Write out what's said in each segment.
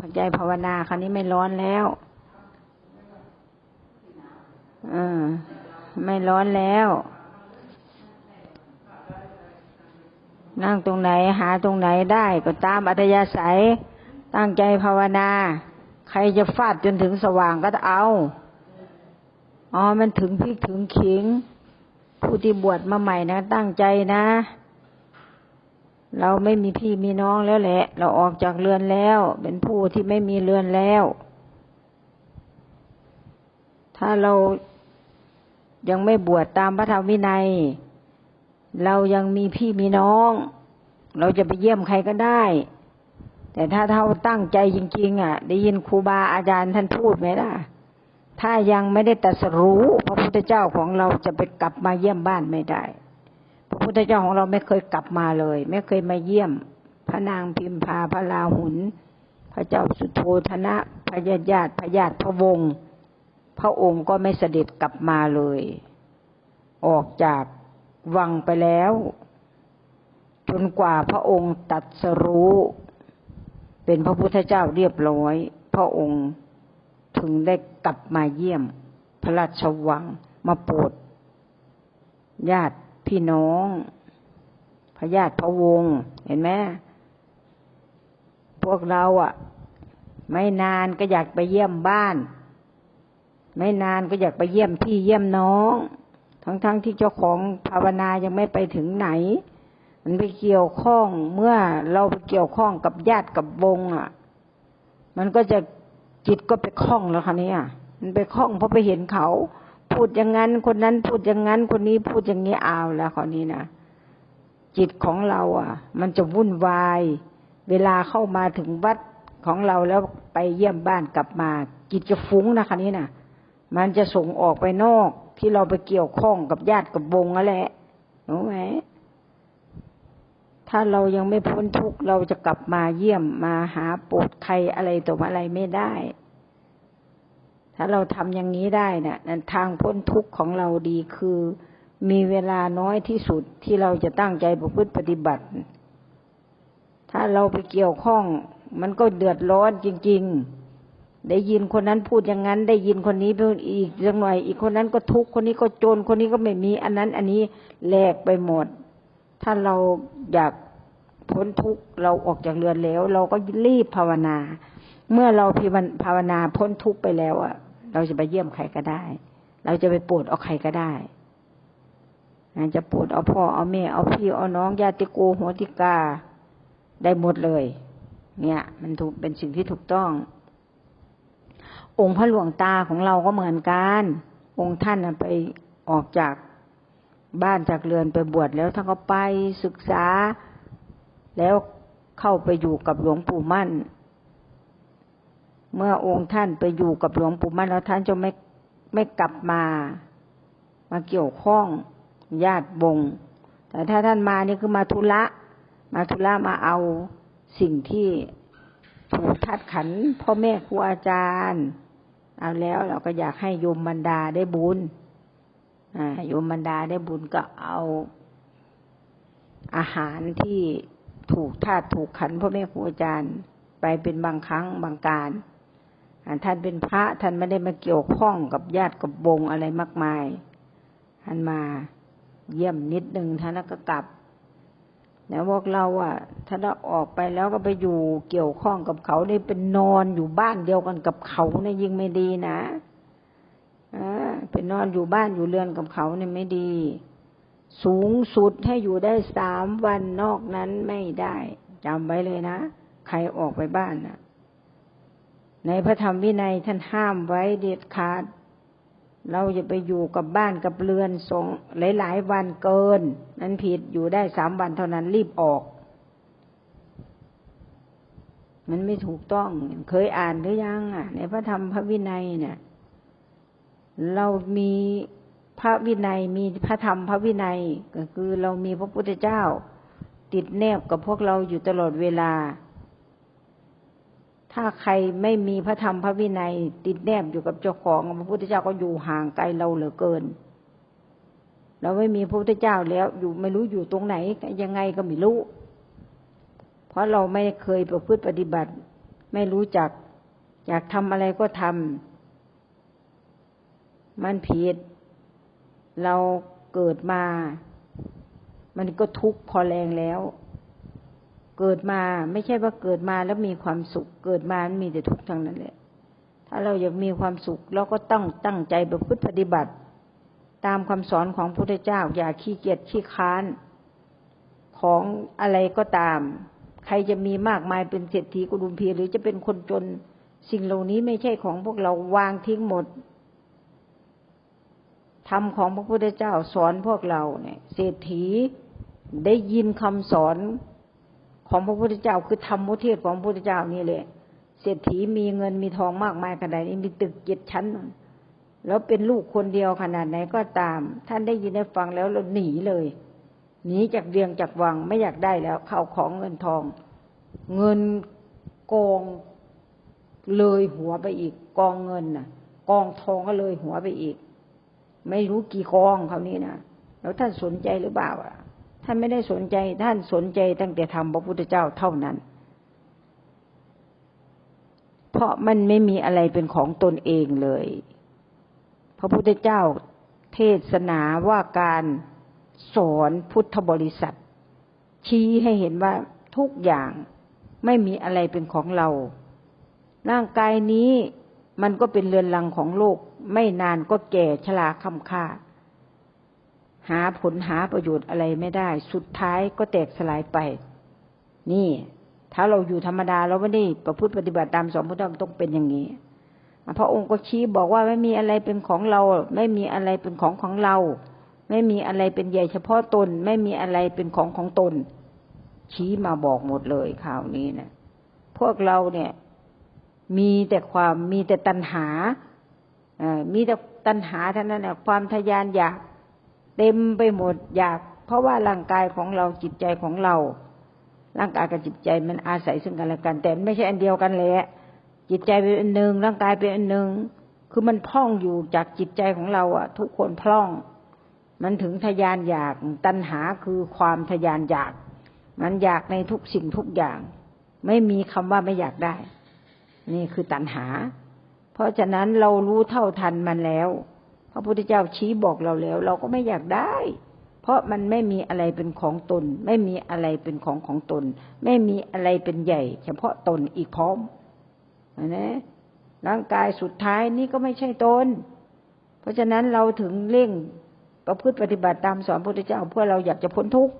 พักใจภาวนาคราวนี้ไม่ร้อนแล้วเออไม่ร้อนแล้ว นั่งตรงไหนหาตรงไหนได้ก็ตามอัธยาศัย ตั้งใจภาวนา ใครจะฟาดจนถึงสว่างก็เอา อ๋อ มันถึงพริกถึงขิง ผู้ที่บวชมาใหม่นะ ตั้งใจนะ เราไม่มีพี่มีน้องแล้วแหละ เราออกจากเรือนแล้ว เป็นผู้ที่ไม่มีเรือนแล้ว ถ้าเรายังไม่บวชตามพระธรรมวินัย เรายังมีพี่มีน้อง เราจะไปเยี่ยมใครก็ได้ แต่ถ้าเราตั้งใจจริงๆอะ ได้ยินครูบาอาจารย์ท่านพูดไหมล่ะ ถ้ายังไม่ได้ตรัสรู้ พระพุทธเจ้าของเราจะไปกลับมาเยี่ยมบ้านไม่ได้ ทธเจ้าของเราไม่เคยกลับมาเลย ไม่เคยมาเยี่ยม พระนางพิมพาพระลาหุน พระเจ้าสุโธธนะพระญาติญาติพระญาติพระวงศ์พระองค์ก็ไม่เสด็จกลับมาเลย ออกจากวังไปแล้ว จนกว่าพระองค์ตัดสรู้ เป็นพระพุทธเจ้าเรียบร้อย พระองค์ถึงได้กลับมาเยี่ยม พระราชวังมาโปรดญาติ พี่น้องพญาติพระวง เห็นไหมพวกเราอะ ไม่นานก็อยากไปเยี่ยมบ้าน ไม่นานก็อยากไปเยี่ยมพี่เยี่ยมน้อง ทั้งๆทที่เจ้าของภาวนายังไม่ไปถึงไหน มันไปเกี่ยวข้องเมื่อเราไปเกี่ยวข้องกับญาติกับวงอะ มันก็จะจิตก็ไปคล้องแล้วคะเนี่ยมันไปคล้องเพราะไปเห็นเขา พูดอย่างนั้น คนนั้นพูดอย่างนั้น คนนี้พูดอย่างนี้เอาแล้วคราวนี้นะจิตของเรา อะ มันจะวุ่นวาย เวลาเข้ามาถึงวัดของเราแล้วไปเยี่ยมบ้านกลับมา จิตจะฟุ้งนะคะนี้นะมันจะส่งออกไปนอกที่เราไปเกี่ยวข้องกับญาติกับวงนั่นแหละรู้ไหมถ้าเรายังไม่พ้นทุกข์เราจะกลับมาเยี่ยมมาหาปรดใครอะไรตัวอะไรไม่ได้ ถ้าเราทำอย่างนี้ได้นะ่ยทางพ้นทุกข์ของเราดีคือ มีเวลาน้อยที่สุดที่เราจะตั้งใจประพฤติปฏิบัติ ถ้าเราไปเกี่ยวข้อง มันก็เดือดร้อนจริง ๆ ได้ยินคนนั้นพูดอย่างนั้น ได้ยินคนนี้พูดอีกเรื่องหน่อย อีกคนนั้นก็ทุกข์คนนี้ก็จนคนนี้ก็ไม่มี อันนั้น อันนี้แหลกไปหมด ถ้าเราอยากพ้นทุกข์เราออกจากเรือนแล้ว เราก็รีบภาวนา เมื่อเราพิภาวนาพ้นทุกข์ไปแล้วอะ เราจะไปเยี่ยมใครก็ได้ เราจะไปปวดเอาใครก็ได้จะปวดเอาพ่อเอาแม่เอาพี่เอาน้องญาติโกโหติกาได้หมดเลย เนี่ย มันถูกเป็นสิ่งที่ถูกต้อง องค์พระหลวงตาของเราก็เหมือนกัน องค์ท่านไปออกจากบ้านจากเรือนไปบวชแล้วท่านก็ไปศึกษา แล้วเข้าไปอยู่กับหลวงปู่มั่น เมื่อองค์ท่านไปอยู่กับหลวงปู่มั่นแล้วท่านจะไม่ไม่กลับมา มาเกี่ยวข้องญาติบง แต่ถ้าท่านมานี่คือมาธุระ มาธุระมาเอาสิ่งที่ถูกทัดขันพ่อแม่ครูอาจารย์ เอาแล้วเราก็อยากให้โยมบรรดาได้บุญโยมบรรดาได้บุญก็เอาอาหารที่ถูกธาตุถูกขันพ่อแม่ครูอาจารย์ ไปเป็นบางครั้งบางการ ท่านเป็นพระท่านไม่ได้มาเกี่ยวข้องกับญาติกับวงอะไรมากมาย ท่านมาเยี่ยมนิดนึงท่านแล้วก็กลับแล้วพวกเราอะถ้าเราออกไปแล้วก็ไปอยู่เกี่ยวข้องกับเขาได้เป็นนอนอยู่บ้านเดียวกันกับเขาเนี่ยยิ่งไม่ดีนะอ่าเป็นนอนอยู่บ้านอยู่เรือนกับเขาเนี่ยไม่ดี สูงสุดให้อยู่ได้สามวันนอกนั้นไม่ได้จำไว้เลยนะ ใครออกไปบ้านนะ ในพระธรรมวินัยท่านห้ามไว้เด็ดขาด เราจะไปอยู่กับบ้านกับเรือนสงหลาย ๆ วันเกิน นั้นผิดอยู่ได้สามวันเท่านั้นรีบออก มันไม่ถูกต้องเคยอ่านหรือยังอะ ในพระธรรมพระวินัยเนี่ย เรามีพระวินัยมีพระธรรมพระวินัยก็คือเรามีพระพุทธเจ้า ติดแนบกับพวกเราอยู่ตลอดเวลา ถ้าใครไม่มีพระธรรมพระวินัย ติดแนบอยู่กับเจ้าของพระพุทธเจ้าก็อยู่ห่างไกลเราเหลือเกิน เราไม่มีพระพุทธเจ้าแล้ว อยู่ไม่รู้อยู่ตรงไหน ยังไงก็ไม่รู้ เพราะเราไม่เคยประพฤติปฏิบัติ ไม่รู้จัก อยากทำอะไรก็ทำมันผิด เราเกิดมา มันก็ทุกข์พอแรงแล้ว เกิดมาไม่ใช่ว่าเกิดมาแล้วมีความสุข เกิดมามันมีแต่ทุกข์ทั้งนั้นแหละถ้าเราอยากมีความสุขเราก็ต้องตั้งใจประพฤติปฏิบัติ ตามคำสอนของพระพุทธเจ้า อย่าขี้เกียจขี้ค้าน ของอะไรก็ตาม ใครจะมีมากมายเป็นเศรษฐีกุดุมพีหรือจะเป็นคนจนสิ่งเหล่านี้ไม่ใช่ของพวกเราวางทิ้งหมดธรรมของพระพุทธเจ้าสอนพวกเราเนี่ย เศรษฐีได้ยินคำสอน ของพระพุทธเจ้าคือธรรมโมเทศของพระพุทธเจ้านี่เลยเศรษฐีมีเงินมีทองมากมายขนาดนี้มีตึกเจ็ดชั้น แล้วเป็นลูกคนเดียวขนาดไหนก็ตาม ท่านได้ยินได้ฟังแล้วเราหนีเลยหนีจากเรียงจากวังไม่อยากได้แล้วเข้าของเงินทอง เงินกองเลยหัวไปอีก กองเงินน่ะ กองทองก็เลยหัวไปอีก ไม่รู้กี่กองเขานี้นะแล้วท่านสนใจหรือเปล่าอะ ท่านไม่ได้สนใจ ท่านสนใจตั้งแต่ทำพระพุทธเจ้าเท่านั้น เพราะมันไม่มีอะไรเป็นของตนเองเลย พระพุทธเจ้าเทศนาว่าการสอนพุทธบริษัท ชี้ให้เห็นว่าทุกอย่างไม่มีอะไรเป็นของเรา ร่างกายนี้มันก็เป็นเรือนรังของโลก ไม่นานก็แก่ชราคำค่า หาผลหาประโยชน์อะไรไม่ได้ สุดท้ายก็แตกสลายไป นี่ ถ้าเราอยู่ธรรมดาเราไม่ได้ประพฤติปฏิบัติตามสอนพุทธธรรมต้องเป็นอย่างนี้พระองค์ก็ชี้บอกว่าไม่มีอะไรเป็นของเรา ไม่มีอะไรเป็นของของเรา ไม่มีอะไรเป็นใหญ่เฉพาะตน ไม่มีอะไรเป็นของของตน ชี้มาบอกหมดเลยข่าวนี้นะพวกเราเนี่ย มีแต่ความมีแต่ตัณหาอมีแต่ตัณหาเท่านั้นแหละความทยานอยาก เต็มไปหมดอยาก เพราะว่าร่างกายของเราจิตใจของเรา ร่างกายกับจิตใจมันอาศัยซึ่งกันและกัน แต่ไม่ใช่อันเดียวกันเลยจิตใจเป็นอันหนึ่งร่างกายเป็นอันหนึ่งคือมันพร่องอยู่จากจิตใจของเราอะทุกคนพร่อง มันถึงทยานอยากตัณหาคือความทยานอยาก มันอยากในทุกสิ่งทุกอย่าง ไม่มีคำว่าไม่อยากได้ นี่คือตัณหา เพราะฉะนั้นเรารู้เท่าทันมันแล้ว พระพุทธเจ้าชี้บอกเราแล้ว เราก็ไม่อยากได้ เพราะมันไม่มีอะไรเป็นของตน ไม่มีอะไรเป็นของของตน ไม่มีอะไรเป็นใหญ่ เฉพาะตนอีกพร้อมนะร่างกายสุดท้ายนี่ก็ไม่ใช่ตน เพราะฉะนั้นเราถึงเร่งประพฤติปฏิบัติตามสอนพระพุทธเจ้าเพื่อเราอยากจะพ้นทุกข์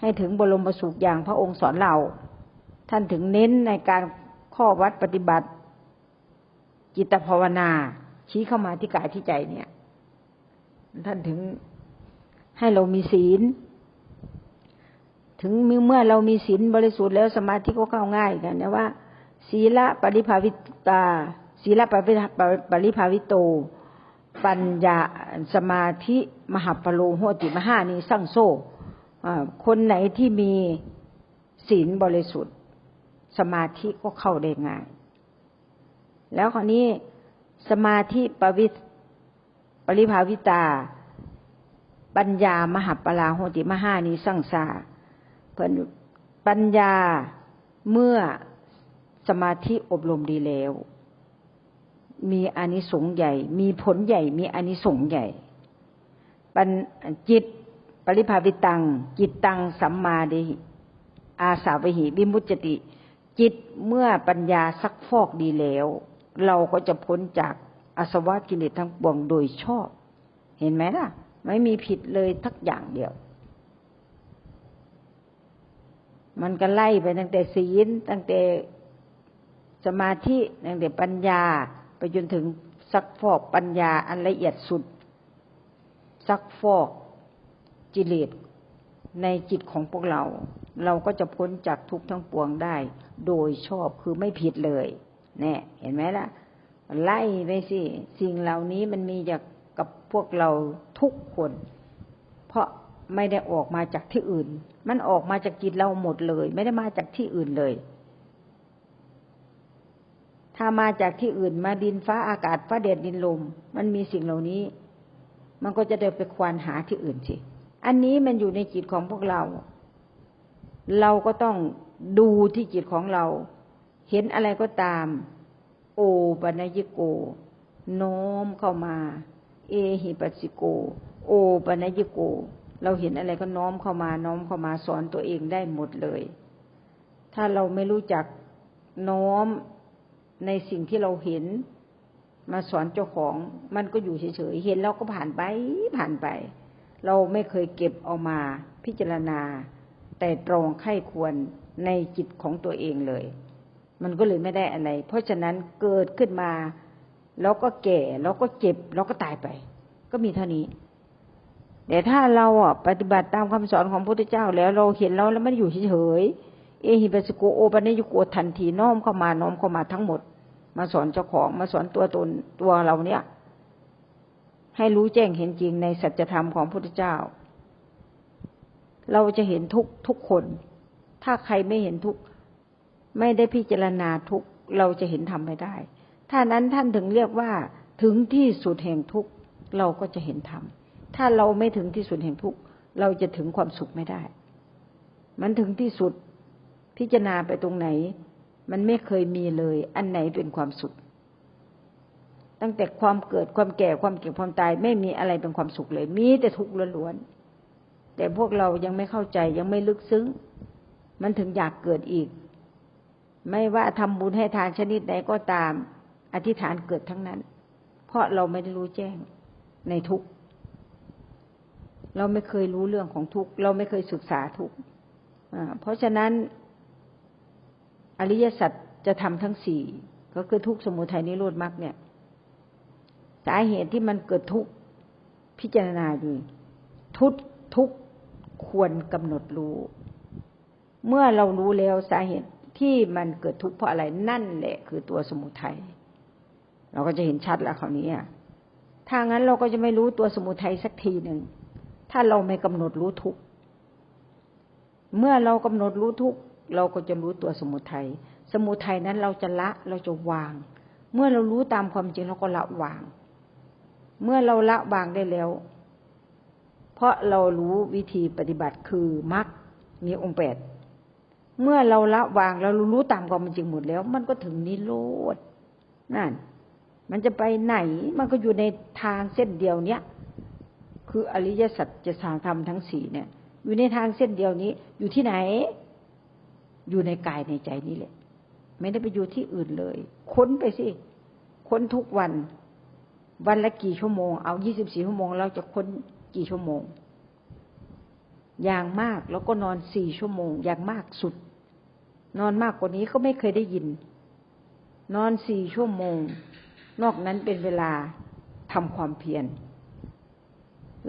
ให้ถึงบรมสุขอย่างพระองค์สอนเรา ท่านถึงเน้นในการข้อวัดปฏิบัติ จิตภาวนา ชี้เข้ามาที่กายที่ใจเนี่ย ท่านถึงให้เรามีศีล ถึงเมื่อเรามีศีลบริสุทธิ์แล้วสมาธิก็เข้าง่ายกันนะว่า ศีละปริภาวิตาศีละปริภาวิโต ปัญญาสมาธิมหาปโลโหติมหานี้สั่งโซ่คนไหนที่มีศีลบริสุทธิ์ สมาธิก็เข้าได้ง่าย แล้วคราวนี้ สมาธิปวิปริภาวิตา ปัญญามหาปลาโหติมหานี้สั่งสาเพิ่นปัญญาเมื่อสมาธิอบรมดีแล้ว มีอานิสงส์ใหญ่ มีผลใหญ่ มีอานิสงส์ใหญ่ปัญจิตปริภาวิตัง จิตตังสัมมาดหิอาสาวิหิวิมุจติ จิตเมื่อปัญญาซักฟอกดีแล้ว เราก็จะพ้นจากอาสวะกิเลสทั้งปวงโดยชอบ เห็นไหมล่ะ ไม่มีผิดเลยทักอย่างเดียว มันก็ไล่ไปตั้งแต่ศีลตั้งแต่สมาธิตั้งแต่ปัญญา ไปจนถึงซักฟอกปัญญาอันละเอียดสุด ซักฟอกจิเลสในจิตของพวกเรา เราก็จะพ้นจากทุกข์ทั้งปวงได้ โดยชอบคือไม่ผิดเลย แน่เห็นไหมล่ะ ไล่ไปสิ สิ่งเหล่านี้มันมีจากกับพวกเราทุกคน เพราะไม่ได้ออกมาจากที่อื่น มันออกมาจากจิตเราหมดเลย ไม่ได้มาจากที่อื่นเลย ถ้ามาจากที่อื่นมาดินฟ้าอากาศฟ้าเดดดินลม มันมีสิ่งเหล่านี้ มันก็จะเดินไปควานหาที่อื่นสิ อันนี้มันอยู่ในจิตของพวกเรา เราก็ต้องดูที่จิตของเรา เห็นอะไรก็ตาม โอปัญญิโก โน้มเข้ามา เอหิปัสสิโก โอปัญญิโก เราเห็นอะไรก็น้อมเข้ามา น้อมเข้ามาสอนตัวเองได้หมดเลย ถ้าเราไม่รู้จักน้อมในสิ่งที่เราเห็น มาสอนเจ้าของ มันก็อยู่เฉยๆ เห็นแล้วก็ผ่านไปผ่านไป เราไม่เคยเก็บเอามาพิจารณา แต่ตรองไข้ควรในจิตของตัวเองเลย มันก็เลยไม่ได้อะไร เพราะฉะนั้นเกิดขึ้นมา แล้วก็แก่แล้วก็เจ็บ แล้วก็ตายไป ก็มีเท่านี้แต่ถ้าเราอะปฏิบัติตามคำสอนของพระพุทธเจ้าแล้วเราเห็นเราแล้วไม่ได้อยู่เฉยเอหิปัสโกโอปัญญโกทันทีน้อมเข้ามาน้อมเข้ามาทั้งหมด มาสอนเจ้าของมาสอนตัวตนตัวเราเนี่ย ให้รู้แจ้งเห็นจริงในสัจธรรมของพระพุทธเจ้า เราจะเห็นทุกทุกคน ถ้าใครไม่เห็นทุก ไม่ได้พิจารณาทุกเราจะเห็นธรรมไม่ได้ ถ้านั้นท่านถึงเรียกว่าถึงที่สุดแห่งทุกเราก็จะเห็นธรรม ถ้าเราไม่ถึงที่สุดแห่งทุกเราจะถึงความสุขไม่ได้ มันถึงที่สุดพิจารณาไปตรงไหน มันไม่เคยมีเลย อันไหนเป็นความสุข ตั้งแต่ความเกิดความแก่ความเก็บความตายไม่มีอะไรเป็นความสุขเลย มีแต่ทุกข์ล้วนๆแต่พวกเรายังไม่เข้าใจยังไม่ลึกซึ้ง มันถึงอยากเกิดอีก ไม่ว่าทำบุญให้ทานชนิดใดก็ตาม อธิษฐานเกิดทั้งนั้น เพราะเราไม่ได้รู้แจ้งในทุกเราไม่เคยรู้เรื่องของทุกเราไม่เคยศึกษาทุกเพราะฉะนั้นอริยสัจจะทำทั้งสี่ก็คือทุกสมุทัยนิโรธมรรคเนี่ยสาเหตุที่มันเกิดทุกพิจารณาดูทุกทุกควรกำหนดรู้ เมื่อเรารู้แล้วสาเหตุ ที่มันเกิดทุกข์เพราะอะไรนั่นแหละ คือตัวสมุทัยเราก็จะเห็นชัดแล้วคราวนี้ถ้างั้นเราก็จะไม่รู้ตัวสมุทัยสักทีหนึ่งถ้าเราไม่กำหนดรู้ทุกข์เมื่อเรากำหนดรู้ทุกข์เราก็จะรู้ตัวสมุทัยสมุทัยนั้นเราจะละเราจะวาง เมื่อเรารู้ตามความจริงเราก็ละวาง เมื่อเราละวางได้แล้ว เพราะเรารู้วิธีปฏิบัติคือมรรคมีองค์แปด เมื่อเราละวางเรารู้ตามความจริงหมดแล้ว มันก็ถึงนิโรธนั่น มันจะไปไหนมันก็อยู่ในทางเส้นเดียวเนี้ยคืออริยสัจจะสางธรรมทั้งสี่เนี่ย อยู่ในทางเส้นเดียวนี้ อยู่ที่ไหน อยู่ในกายในใจนี่แหละ ไม่ได้ไปอยู่ที่อื่นเลย ค้นไปสิ ค้นทุกวัน วันละกี่ชั่วโมง เอายี่สิบสี่ชั่วโมง เราจะค้นกี่ชั่วโมง อย่างมากแล้วก็นอนสี่ชั่วโมง อย่างมากสุด นอนมากกว่านี้ก็ไม่เคยได้ยิน นอนสี่ชั่วโมง นอกนั้นเป็นเวลาทำความเพียร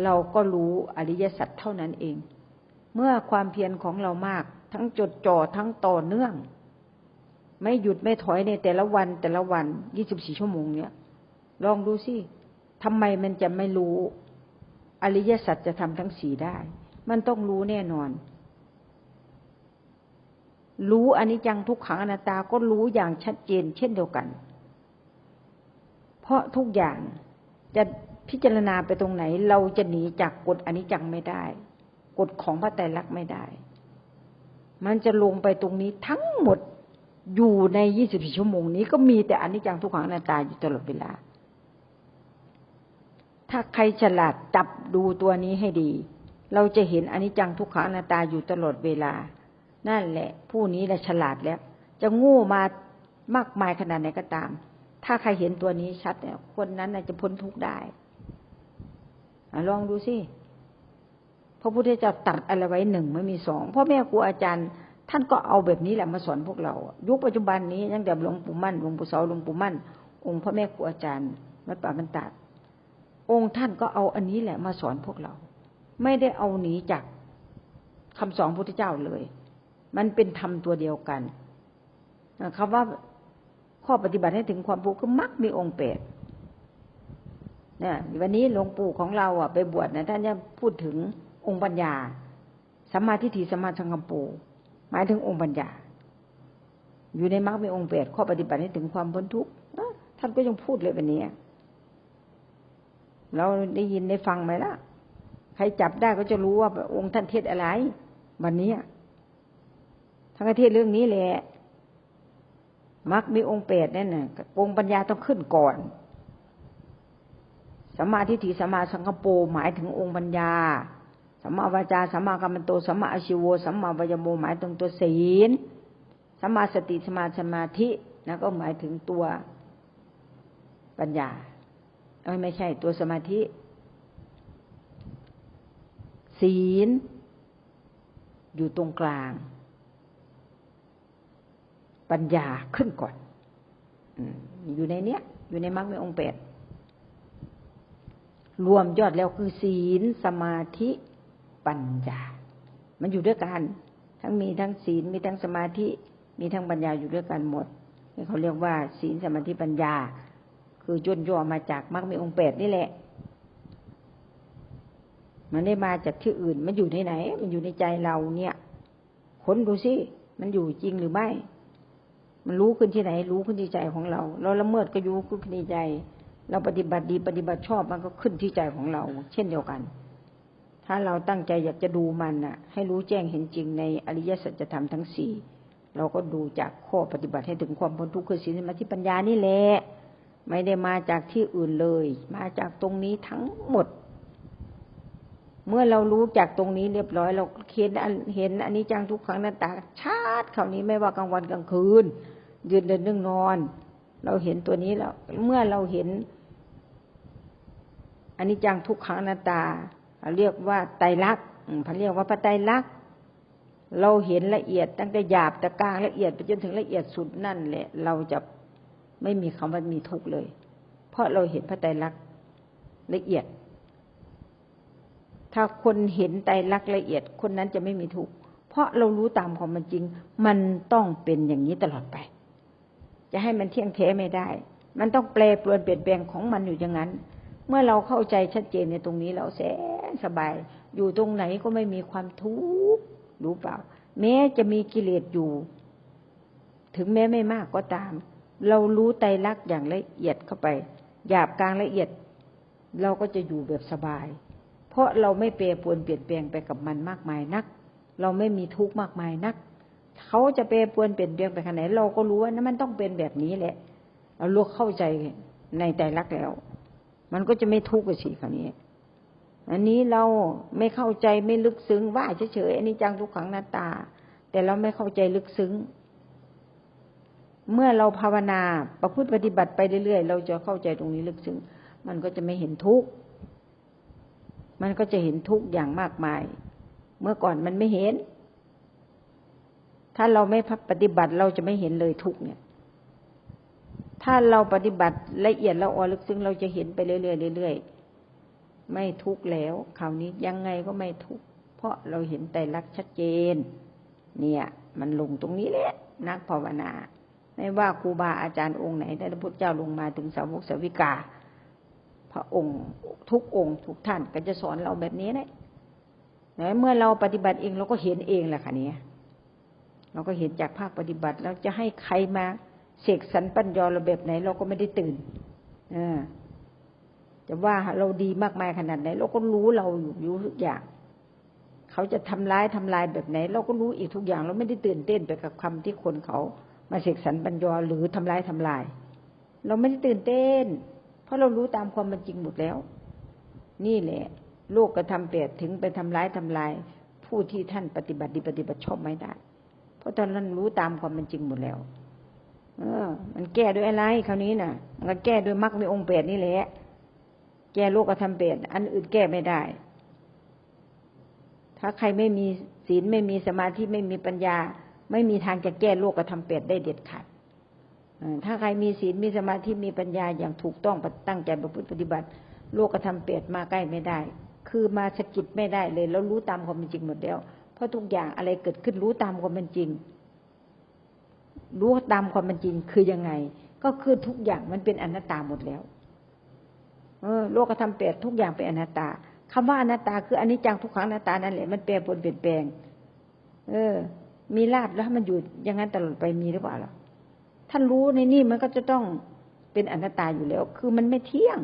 เราก็รู้อริยสัจเท่านั้นเอง เมื่อความเพียรของเรามาก ทั้งจดจ่อทั้งต่อเนื่อง ไม่หยุดไม่ถอยในแต่ละวันแต่ละวันยี่สิบสี่ชั่วโมงเนี้ยลองดูสิทำไมมันจะไม่รู้ อริยสัจจะทำทั้งสี่ได้ มันต้องรู้แน่นอน รู้อนิจจังทุกขังอนัตตาก็รู้อย่างชัดเจน เช่นเดียวกัน เพราะทุกอย่างจะพิจารณาไปตรงไหน เราจะหนีจากกฎอนิจจังไม่ได้ กฎของพระไตรลักษณ์ไม่ได้ มันจะลงไปตรงนี้ทั้งหมดอยู่ในยี่สิบสี่ชั่วโมงนี้ก็มีแต่อนิจจังทุกขังอนัตตาอยู่ตลอดเวลา ถ้าใครฉลาดจับดูตัวนี้ให้ดี เราจะเห็นอนิจจังทุกขังอนัตตาอยู่ตลอดเวลา นั่นแหละ ผู้นี้แหละฉลาดแล้ว จะโง่มามากมายขนาดไหนก็ตาม ถ้าใครเห็นตัวนี้ชัดเนี่ยคนนั้นจะพ้นทุกข์ได้ลองดูสิพระพุทธเจ้าตัดอะไรไว้หนึ่งไม่มีสองพ่อแม่ครูอาจารย์ ท่านก็เอาแบบนี้แหละมาสอนพวกเรา ยุคปัจจุบันนี้ยังแต่หลวงปู่มั่นหลวงปู่เสาหลวงปู่มั่น องค์พระแม่ครูอาจารย์วัดป่าบรรดาองค์ท่านก็เอาอันนี้แหละมาสอนพวกเรา ไม่ได้เอาหนีจากคำสอนพระพุทธเจ้าเลย มันเป็นธรรมตัวเดียวกันคำว่าข้อปฏิบัติให้ถึงความรู้คือมักมีองค์แปดเนี่ยวันนี้หลวงปู่ของเราอะไปบวชนะท่านจะพูดถึงองค์ปัญญาสัมมาทิฏฐิสัมมาสังกัปปูหมายถึงองค์ปัญญา อยู่ในมรรคมีองค์แปดข้อปฏิบัติให้ถึงความพ้นทุกข์ท่านก็ยังพูดเลยวันนี้เราได้ยินได้ฟังไหมล่ะ ใครจับได้ก็จะรู้ว่าองค์ท่านเทศอะไร วันนี้ทั้งเทศเรื่องนี้แหละมักมีองค์แปดนั่นน่ะองค์ปัญญาต้องขึ้นก่อนสัมมาทิฏฐิสัมมาสังกปรหมายถึงองค์ปัญญาสัมมาวาจาสัมมากัมมันโตสัมมาอาชิวสัมมาวายโมหมายถึงตัวศีลสัมมาสติสัมมาสมาธินะก็หมายถึงตัวปัญญาไม่ใช่ตัวสมาธิ ศีล อยู่ตรงกลาง ปัญญาขึ้นก่อนอยู่ในเนี้ย อยู่ในมรรคมีองค์แปดรวมยอดแล้วคือศีลสมาธิปัญญา มันอยู่ด้วยกัน ทั้งมีทั้งศีลมีทั้งสมาธิ มีทั้งปัญญาอยู่ด้วยกันหมดนี่เขาเรียกว่า ศีลสมาธิปัญญา คือย่นย่อมาจากมรรคมีองค์แปดนี่แหละ มันได้มาจากที่อื่น มันอยู่ในไหน มันอยู่ในใจเราเนี่ยค้นดูสิมันอยู่จริงหรือไม่ มันรู้ขึ้นที่ไหน รู้ขึ้นที่ใจของเรา เราละเมิดก็อยู่ขึ้นที่ใจ เราปฏิบัติดีปฏิบัติชอบมันก็ขึ้นที่ใจของเรา เช่นเดียวกัน ถ้าเราตั้งใจอยากจะดูมันน่ะ ให้รู้แจ้งเห็นจริงในอริยสัจธรรมทั้งสี่เราก็ดูจากข้อปฏิบัติให้ถึงความพ้นทุกข์คือศีลสมาธิปัญญานี่แหละไม่ได้มาจากที่อื่นเลย มาจากตรงนี้ทั้งหมด เมื่อเรารู้จากตรงนี้เรียบร้อย เราเห็นเห็นอันนี้จังทุกครั้งหน้าตาชาติคราวนี้ไม่ว่ากลางวันกลางคืน ยืนเดินนึ่งนอน เราเห็นตัวนี้แล้วเมื่อเราเห็นอันนี้จังทุกครั้งหน้าตาเรียกว่าไตรลักษณ์เขาเรียกว่าพระไตรลักษณ์เราเห็นละเอียดตั้งแต่หยาบแต่กลางละเอียดไปจนถึงละเอียดสุดนั่นแหละ เราจะไม่มีคำว่ามีทุกข์เลย เพราะเราเห็นพระไตรลักษณ์ละเอียด ถ้าคนเห็นไตรลักษณ์ละเอียด คนนั้นจะไม่มีทุกข์เพราะเรารู้ตามความเป็นจริง มันต้องเป็นอย่างนี้ตลอดไป จะให้มันเที่ยงแท้ไม่ได้ มันต้องแปรปรวนเปลี่ยนแปลงของมันอยู่อย่างนั้น เมื่อเราเข้าใจชัดเจนในตรงนี้เราแสนสบาย อยู่ตรงไหนก็ไม่มีความทุกข์รู้เปล่า แม้จะมีกิเลสอยู่ ถึงแม้ไม่มากก็ตาม เรารู้ไตรลักษณ์อย่างละเอียดเข้าไป หยาบกลางละเอียด เราก็จะอยู่แบบสบาย เพราะเราไม่เปรปวนเปลี่ยนแปลงไปกับมันมากมายนัก เราไม่มีทุกข์มากมายนัก เขาจะเปรปวนเปลี่ยนแปลงไปขนาดไหนเราก็รู้ว่านั้นมันต้องเป็นแบบนี้แหละ เราลูกเข้าใจในไตรลักแล้ว มันก็จะไม่ทุกข์กับสิคราวนี้ อันนี้เราไม่เข้าใจไม่ลึกซึ้งว่าเฉยๆอันนี้จังทุกขังหน้าตา แต่เราไม่เข้าใจลึกซึ้ง เมื่อเราภาวนาประพฤติปฏิบัติไปเรื่อยๆเราจะเข้าใจตรงนี้ลึกซึ้ง มันก็จะไม่เห็นทุกข์ มันก็จะเห็นทุกอย่างมากมาย เมื่อก่อนมันไม่เห็น ถ้าเราไม่ปฏิบัติเราจะไม่เห็นเลยทุกเนี่ย ถ้าเราปฏิบัติละเอียดเราออลึกซึ้งเราจะเห็นไปเรื่อยๆเรื่อยๆไม่ทุกแล้วคราวนี้ยังไงก็ไม่ทุกเพราะเราเห็นแต่ลักชัดเจน เนี่ย มันลงตรงนี้แหละนักภาวนา ไม่ว่าครูบาอาจารย์องค์ไหนแต่พระพุทธเจ้าลงมาถึงสาวกสาวิกา พระองค์ทุกองค์ทุกท่านก็จะสอนเราแบบนี้แหละเมื่อเราปฏิบัติเองเราก็เห็นเองแหละค่ะเนี่ยเราก็เห็นจากภาคปฏิบัติแล้วจะให้ใครมาเสกสรรปัญญาเราแบบไหน เราก็ไม่ได้ตื่นอจะว่าเราดีมากมายขนาดไหน เราก็รู้เราอยู่รู้ทุกอย่าง เขาจะทำร้ายทำลายแบบไหน เราก็รู้อีกทุกอย่าง เราไม่ได้ตื่นเต้นไปกับคำที่คนเขา มาเสกสรรปัญญาหรือทำร้ายทำลาย เราไม่ได้ตื่นเต้น เพราะเรารู้ตามความเป็นจริงหมดแล้ว นี่แหละ โลกกระทำเปรียดถึงไปทำร้ายทำลาย ผู้ที่ท่านปฏิบัติดีปฏิบัติชอบไม่ได้ เพราะตอนนั้นรู้ตามความเป็นจริงหมดแล้ว เออ มันแก้ด้วยอะไรคราวนี้น่ะ มันก็แก้ด้วยมรรคมีองค์แปดนี่แหละ แก้โลกธรรมแปดอันอื่นแก้ไม่ได้ ถ้าใครไม่มีศีลไม่มีสมาธิไม่มีปัญญา ไม่มีทางจะแก้โลกธรรมแปดได้เด็ดขาด ถ้าใครมีศีลมีสมาธิมีปัญญาอย่างถูกต้องตั้งใจประพฤติปฏิบัติ โลกธรรมเปรตมาใกล้ไม่ได้ คือมาสกิดไม่ได้เลย แล้วรู้ตามความเป็นจริงหมดแล้ว เพราะทุกอย่างอะไรเกิดขึ้นรู้ตามความเป็นจริง รู้ตามความเป็นจริงคือยังไง ก็คือทุกอย่างมันเป็นอนัตตาหมดแล้ว เออ โลกธรรมเปรตทุกอย่างเป็นอนัตตาคำว่าอนัตตาคืออันนี้จังทุกครั้งอนัตตานั่นแหละมันแปรปรวนเปลี่ยนแปลง เออ มีลาบแล้วมันอยู่อย่างนั้นตลอดไปมีหรือเปล่าล่ะ ท่านรู้ในนี่มันก็จะต้องเป็นอนัตตาอยู่แล้ว คือมันไม่เที่ยง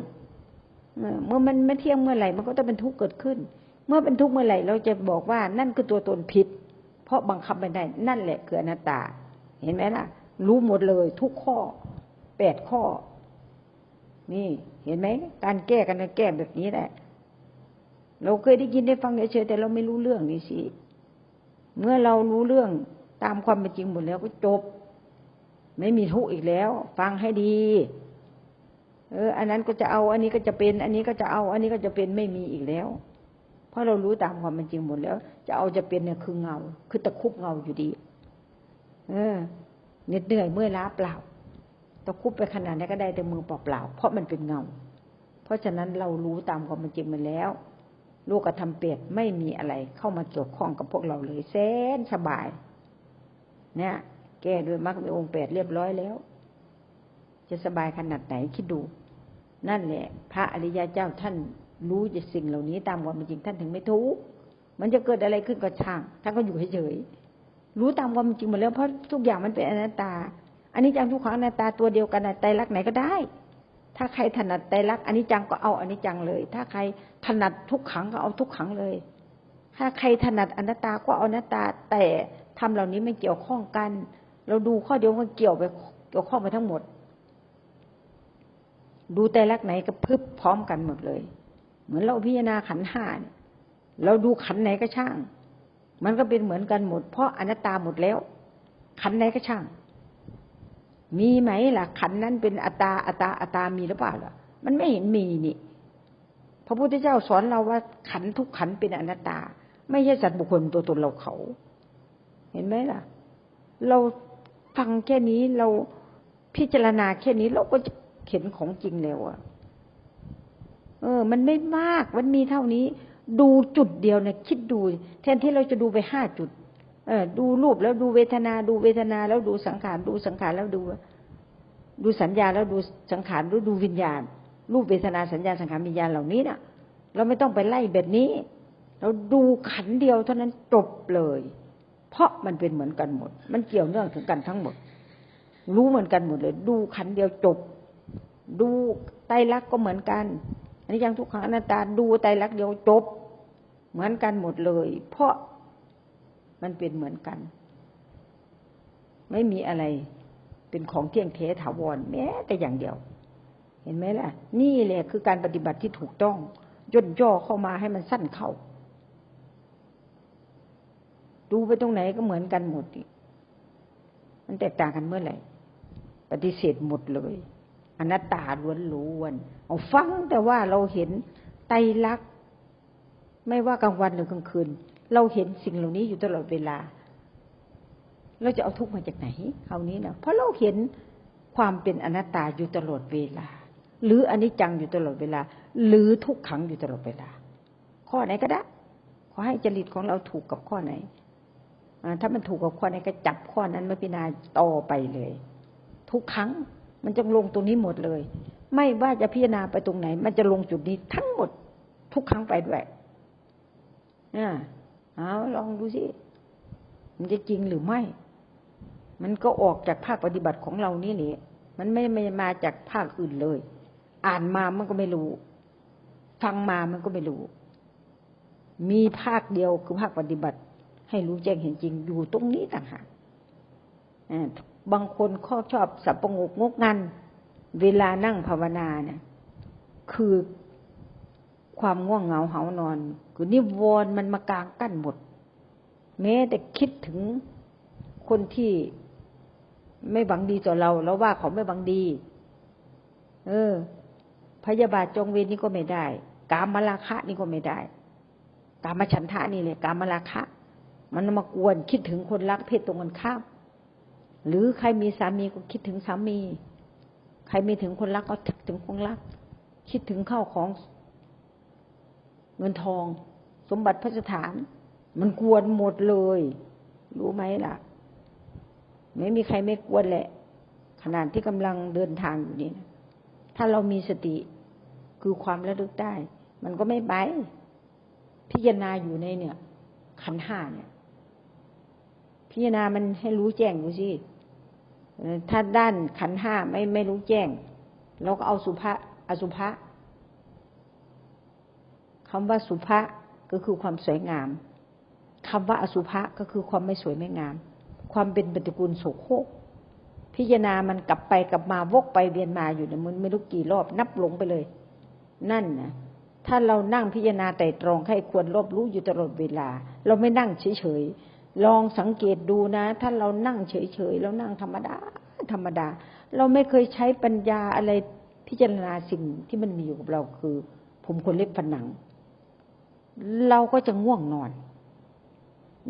เมื่อมันไม่เที่ยงเมื่อไหร่ มันก็ต้องเป็นทุกข์เกิดขึ้น เมื่อเป็นทุกข์เมื่อไหร่ เราจะบอกว่านั่นคือตัวตนผิด เพราะบังคับไม่ได้ นั่นแหละคืออนัตตา เห็นไหมล่ะ รู้หมดเลยทุกข้อแปดข้อ นี่ เห็นไหมการแก้กันแก้แบบนี้แหละ เราเคยได้ยินได้ฟังเฉยๆแต่เราไม่รู้เรื่องนี่สิ เมื่อเรารู้เรื่องตามความเป็นจริงหมดแล้วก็จบ ไม่มีทุกข์อีกแล้ว ฟังให้ดี เออ อันนั้นก็จะเอา อันนี้ก็จะเป็น อันนี้ก็จะเอา อันนี้ก็จะเป็นไม่มีอีกแล้ว เพราะเรารู้ตามความเป็นจริงหมดแล้ว จะเอาจะเป็นเนี่ยคือเงา คือตะคุบเงาอยู่ดี เออเหน็ดเหนื่อยเมื่อยล้าเปล่าตะคุบไปขนาดนี้ก็ได้แต่มือเปล่าๆเพราะมันเป็นเงา เพราะฉะนั้นเรารู้ตามความเป็นจริงมาแล้วลูกกระทำเปรียดไม่มีอะไรเข้ามาเกี่ยวข้องกับพวกเราเลยแสนสบาย เนี่ย แก้ด้วยมรรคมีองค์แปดเรียบร้อยแล้ว จะสบายขนาดไหนคิดดู นั่นแหละ พระอริยเจ้าท่านรู้จะสิ่งเหล่านี้ตามความเป็นจริงท่านถึงไม่ทุกข์มันจะเกิดอะไรขึ้นก็ช่างท่านก็อยู่เฉยๆรู้ตามความจริงหมดแล้วเพราะทุกอย่างมันเป็นอนัตตา อันนี้จังทุกขังอนัตตาตัวเดียวกันไตรักไหนก็ได้ ถ้าใครถนัดไตรักอันนี้จังก็เอาอันนี้จังเลย ถ้าใครถนัดทุกขังก็เอาทุกขังเลย ถ้าใครถนัดอนัตตาก็เอาอนัตตาแต่ทำเหล่านี้ไม่เกี่ยวข้องกัน เราดูข้อเดียวมันเกี่ยวไปเกี่ยวข้องไปทั้งหมด ดูแต่ลักไหนก็พึบพร้อมกันหมดเลย เหมือนเราพิจารณาขันห้าเนี่ยเราดูขันไหนก็ช่าง มันก็เป็นเหมือนกันหมด เพราะอนัตตาหมดแล้ว ขันไหนก็ช่าง มีไหมล่ะ ขันนั้นเป็นอัตตาอัตตาอัตตามีหรือเปล่าล่ะ มันไม่เห็นมีนี่พระพุทธเจ้าสอนเราว่าขันทุกขันเป็นอนัตตา ไม่ใช่สัตว์บุคคลตัวตนเราเขา เห็นไหมล่ะ เรา ฟังแค่นี้เราพิจารณาแค่นี้เราก็จะเห็นของจริงแล้วอะเออ มันไม่มาก มันมีเท่านี้ ดูจุดเดียวเนี่ยคิดดู แทนที่เราจะดูไปห้าจุด เออ ดูรูปแล้วดูเวทนา ดูเวทนาแล้วดูสังขาร ดูสังขารแล้วดู ดูสัญญาแล้วดูสังขารดูดูวิญญาณ รูปเวทนาสัญญาสังขารวิญญาณเหล่านี้น่ะ เราไม่ต้องไปไล่แบบนี้ เราดูขันเดียวเท่านั้นจบเลย เพราะมันเป็นเหมือนกันหมด มันเกี่ยวเนื่องถึงกันทั้งหมด รู้เหมือนกันหมดเลย ดูขันเดียวจบ ดูไตรลักษณ์ก็เหมือนกันอันนี้ยังทุกขังอนัตตาดูไตรลักษณ์เดียวจบ เหมือนกันหมดเลย เพราะมันเป็นเหมือนกัน ไม่มีอะไรเป็นของเที่ยงเทถาวรแม้แต่อย่างเดียว เห็นไหมล่ะ นี่แหละคือการปฏิบัติที่ถูกต้องย่นย่อเข้ามาให้มันสั้นเข้า ดูไปตรงไหนก็เหมือนกันหมดมันแตกต่างกันเมื่อไหร่ ปฏิเสธหมดเลย อนัตตาล้วนล้วนเอาฟังแต่ว่าเราเห็นไตรลักษณ์ไม่ว่ากลางวันหรือกลางคืน เราเห็นสิ่งเหล่านี้อยู่ตลอดเวลา เราจะเอาทุกข์มาจากไหนคราวนี้นะเพราะเราเห็นความเป็นอนัตตาอยู่ตลอดเวลา หรืออนิจจังอยู่ตลอดเวลา หรือทุกขังอยู่ตลอดเวลา ข้อไหนก็ได้ ขอให้จริตของเราถูกกับข้อไหน ถ้ามันถูกกับข้อไหนก็จับข้อนั้นมาพิจารณาต่อไปเลย ทุกครั้งมันจะลงตรงนี้หมดเลย ไม่ว่าจะพิจารณาไปตรงไหน มันจะลงจุดนี้ทั้งหมดทุกครั้งไปด้วยอ่าเอาลองดูสิมันจะจริงหรือไม่ มันก็ออกจากภาคปฏิบัติของเรานี่แหละมันไม่ไม่มาจากภาคอื่นเลย อ่านมามันก็ไม่รู้ ฟังมามันก็ไม่รู้ มีภาคเดียวคือภาคปฏิบัติ ให้รู้แจ้งเห็นจริงอยู่ตรงนี้ต่างหากบางคนข้อชอบสับประงกงกงันเวลานั่งภาวนาเนี่ยคือความง่วงเหงาเหานอน คือนิวรณ์มันมากางกั้นหมด แม้แต่คิดถึงคนที่ไม่บังดีต่อเราเราว่าเขาไม่บังดี เออ พยาบาทจงเวรนี่ก็ไม่ได้ กามมาราคะนี่ก็ไม่ได้ กามฉันทะนี่เลยกามมาราคะ มันมากวนคิดถึงคนรักเพศตรงกันข้ามหรือใครมีสามีก็คิดถึงสามี ใครมีถึงคนรักก็ถึกถึงคนรัก คิดถึงข้าวของ เงินทอง สมบัติพระสถาน มันกวนหมดเลย รู้ไหมล่ะ ไม่มีใครไม่กวนแหละ ขนาดที่กำลังเดินทางอยู่นี่ถ้าเรามีสติคือความระลึกได้ มันก็ไม่ไปพิจารณาอยู่ในเนี่ย ขันห้าเนี่ย พิจารณามันให้รู้แจ้งดูสิถ้าด้านขันห้าไม่ไม่รู้แจ้งเราก็เอาสุภาอสุภะคำว่าสุภะก็คือความสวยงามคำว่าอสุภะก็คือความไม่สวยไม่งาม ความเป็นปฏิกูลโสโครกพิจารณามันกลับไปกลับมาวกไปเวียนมาอยู่เนี่ยมันไม่รู้กี่รอบนับหลงไปเลย นั่นนะถ้าเรานั่งพิจารณาไต่ตรองให้ควรรอบรู้อยู่ตลอดเวลา เราไม่นั่งเฉยๆ ลองสังเกตดูนะ ถ้าเรานั่งเฉยๆเรานั่งธรรมดา ธรรมดา เราไม่เคยใช้ปัญญาอะไรพิจารณาสิ่งที่มันมีอยู่กับเราคือ ผมคนเล็บฝันหนัง เราก็จะง่วงนอน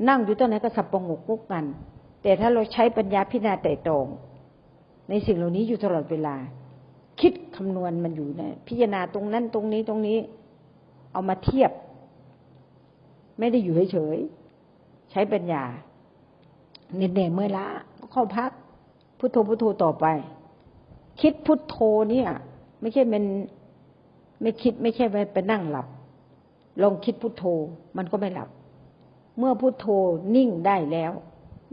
นั่งอยู่ตรงไหนก็สับประงกงกกัน แต่ถ้าเราใช้ปัญญาพิจารณาไต่ตรง ในสิ่งเหล่านี้อยู่ตลอดเวลา คิดคำนวณมันอยู่นะ พิจารณาตรงนั้นตรงนี้ตรงนี้ เอามาเทียบ ไม่ได้อยู่เฉยๆ ใช้ปัญญาเหน็ดๆเมื่อยล้าก็เข้าพัก พุทโธพุทโธต่อไป คิดพุทโธเนี่ย ไม่ใช่เป็นไม่คิดไม่ใช่ไปนั่งหลับ ลองคิดพุทโธมันก็ไม่หลับ เมื่อพุทโธนิ่งได้แล้ว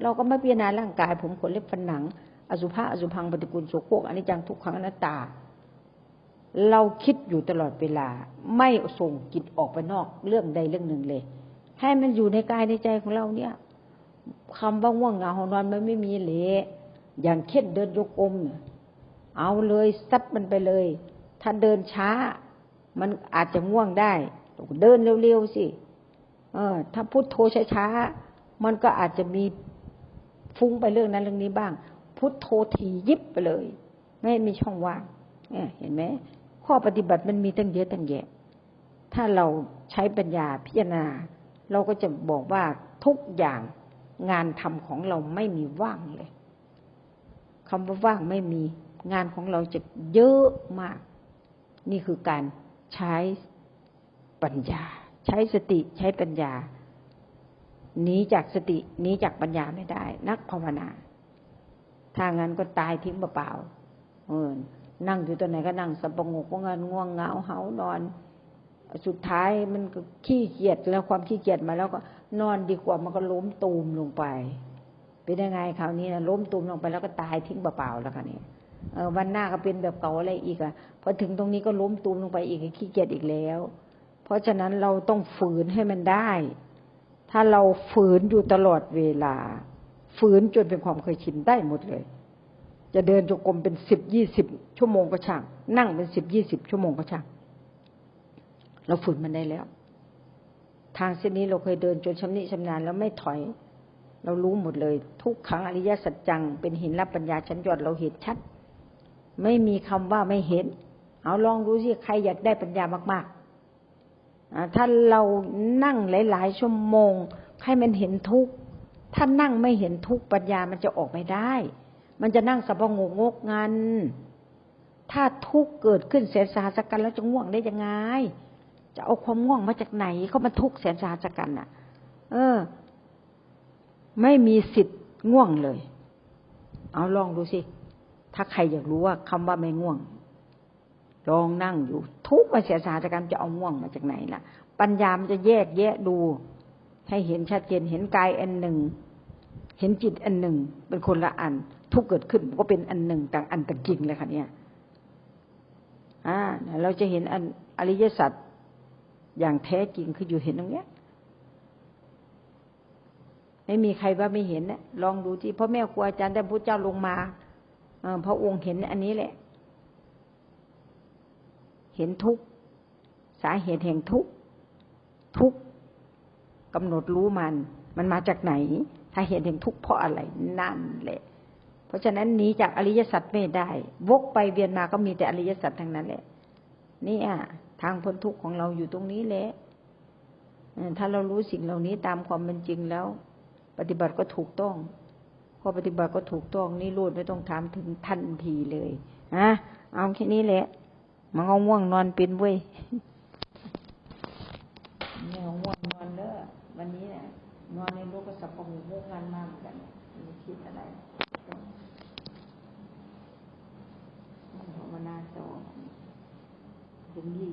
เราก็ไม่พิจารณาร่างกาย ผมขนเล็บฟันหนัง อสุภะอสุพังปฏิกูลโสโครกอนิจจังทุกขังอนัตตา เราคิดอยู่ตลอดเวลา ไม่ส่งจิตออกไปนอกเรื่องใดเรื่องหนึ่งเลย ให้มันอยู่ในกายในใจของเราเนี่ยคำว่าง่วงเหงาหอนอนมันไม่มีเหละอย่างเช่นเดินโยกอมเนี่ยเอาเลยซัดมันไปเลย ถ้าเดินช้า มันอาจจะง่วงได้เดินเร็วๆสิเออ ถ้าพุทโธช้าๆมันก็อาจจะมีฟุ้งไปเรื่องนั้นเรื่องนี้บ้าง พุทโธทียิบไปเลย ไม่มีช่องว่างเนี่ยเห็นไหมข้อปฏิบัติมันมีตั้งเยอะตั้งแยะ ถ้าเราใช้ปัญญาพิจารณา เราก็จะบอกว่าทุกอย่างงานทำของเราไม่มีว่างเลยคำว่าว่างไม่มีงานของเราจะเยอะมาก นี่คือการใช้ปัญญา ใช้สติใช้ปัญญาหนีจากสติหนีจากปัญญาไม่ได้ นักภาวนาถ้างั้นก็ตายทิ้งเปล่าๆเออนั่งอยู่ตัวไหนก็นั่งสับประงกว่าเงินง่วงเหงาเหานอน สุดท้ายมันก็ขี้เกียจแล้วความขี้เกียจมาแล้วก็นอนดีกว่ามันก็ล้มตูมลงไป เป็นยังไงคราวนี้นะล้มตูมลงไปแล้วก็ตายทิ้งเปล่าๆแล้วค่ะเนี่ยเอวันหน้าก็เป็นแบบเก่าอะไรอีกอะพอถึงตรงนี้ก็ล้มตูมลงไปอีกขี้เกียจอีกแล้ว เพราะฉะนั้นเราต้องฝืนให้มันได้ ถ้าเราฝืนอยู่ตลอดเวลา ฝืนจนเป็นความเคยชินได้หมดเลย จะเดินจงกรมเป็นสิบยี่สิบชั่วโมงก็ช่างนั่งเป็นสิบยี่สิบชั่วโมงก็ช่าง เราฝืนมันได้แล้ว ทางเส้นนี้เราเคยเดินจนชำนิชำนาญแล้วไม่ถอย เรารู้หมดเลย ทุกครั้งอริยสัจจัง เป็นหินรับปัญญาชั้นยอดเราเห็นชัด ไม่มีคำว่าไม่เห็น เอาลองดูสิใครอยากได้ปัญญามากๆถ้าเรานั่งหลาย ๆ ชั่วโมง ให้มันเห็นทุกถ้านั่งไม่เห็นทุกปัญญามันจะออกไม่ได้ มันจะนั่งสับงงกงันถ้าทุกเกิดขึ้นแสนสาหัสกันแล้วจะง่วงได้ยังไง จะเอาความง่วงมาจากไหนเขามาทุกข์แสนสาหัสกันน่ะ เออ ไม่มีสิทธิ์ง่วงเลย เอาลองดูสิ ถ้าใครอยากรู้ว่าคำว่าไม่ง่วง ลองนั่งอยู่ ทุกข์มาเสียสาหัสกันจะเอาง่วงมาจากไหนล่ะ ปัญญามันจะแยกแยะดู ให้เห็นชัดเจนเห็นกายอันหนึ่ง เห็นจิตอันหนึ่ง เป็นคนละอัน ทุกเกิดขึ้นก็เป็นอันหนึ่งต่างอันต่างจริงเลยค่ะเนี่ย อ่าเราจะเห็นอันอริยสัจ อย่างแท้จริงคืออยู่เห็นตรงเนี้ย ไม่มีใครว่าไม่เห็นนะลองดูที่พ่อแม่ครูอาจารย์แต่พระเจ้าลงมาพระองค์เห็นอันนี้แหละ เห็นทุกสาเหตุแห่งทุกทุกกำหนดรู้มัน มันมาจากไหน ถ้าเหตุแห่งทุกเพราะอะไรนั่นแหละ เพราะฉะนั้นหนีจากอริยสัจไม่ได้ วกไปเวียนมาก็มีแต่อริยสัจทั้งนั้นแหละนี่อะ ทางพ้นทุกข์ของเราอยู่ตรงนี้แหละถ้าเรารู้สิ่งเหล่านี้ตามความเป็นจริงแล้ว ปฏิบัติก็ถูกต้อง พอปฏิบัติก็ถูกต้องนี่รูดไม่ต้องถามถึงทันทีเลยนะเอาแค่นี้แหละมันเอาง่วงนอนเป็นเว้ยเนี่ยง่วงนอนเด้อวันนี้เนี่ยนอนในโลกก็สับปะงกงานมากเหมือนกันไม่คิดอะไรภาวนาต่อถึงยี่